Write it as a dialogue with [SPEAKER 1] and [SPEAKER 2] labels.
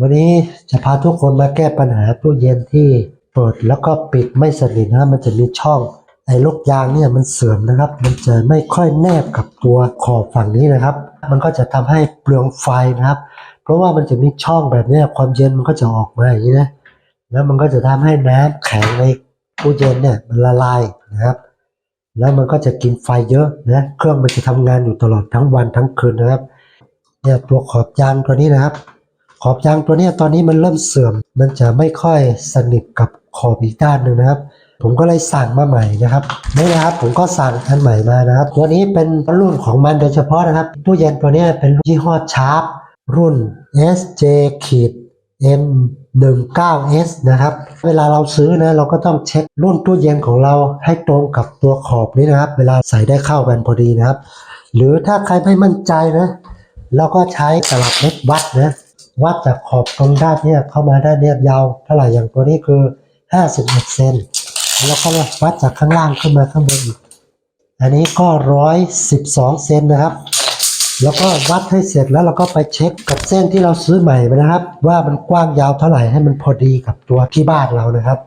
[SPEAKER 1] วันนี้จะพาทุกคนมาแก้ปัญหาตู้เย็นที่เปิดแล้วก็ปิดไม่สนิทนะมันจะมีช่อง ไอ้ลูกยางเนี่ยมันเสื่อมนะครับ มันจะไม่ค่อยแนบกับตัวขอบฝั่งนี้นะครับ มันก็จะทำให้เปลืองไฟนะครับ เพราะว่ามันจะมีช่องแบบนี้ความเย็นมันก็จะออกมาอย่างนี้นะแล้วมันก็จะทำให้น้ำแข็งในตู้เย็นเนี่ยมันละลายนะครับ แล้วมันก็จะกินไฟเยอะนะเครื่องมันจะทำงานอยู่ตลอดทั้งวันทั้งคืนนะครับเนี่ยตัวขอบยางตัวนี้นะครับ ขอบยางตัวนี้ตอนนี้มันเริ่มเสื่อม มันจะไม่ค่อยสนิทกับขอบอีกด้านหนึ่งนะครับ ผมก็เลยสั่งมาใหม่นะครับนี่นะครับผมก็สั่งอันใหม่มานะครับ ตัวนี้เป็นรุ่นของมันโดยเฉพาะนะครับตู้เย็นตัวนี้เป็นยี่ห้อชาร์ปรุ่น SJ ขีด M19S นะครับ เวลาเราซื้อนะเราก็ต้องเช็ครุ่นตู้เย็นของเราให้ตรงกับตัวขอบนี้นะครับ เวลาใส่ได้เข้ากันพอดีนะครับ หรือถ้าใครไม่มั่นใจนะ เราก็ใช้ตลับเม็ดวัดนะ วัดจากขอบตรงด้านเนี้ยเข้ามาด้านเนี้ยยาวเท่าไหร่อย่างตัวนี้คือ51เซนแล้วก็วัดจากข้างล่างขึ้นมาข้างบนอีกอันนี้ก็ 112เซนนะครับ แล้วก็วัดให้เสร็จแล้วเราก็ไปเช็คกับเส้นที่เราซื้อใหม่ไปนะครับ ว่ามันกว้างยาวเท่าไหร่ให้มันพอดีกับตัวที่บ้านเรานะครับ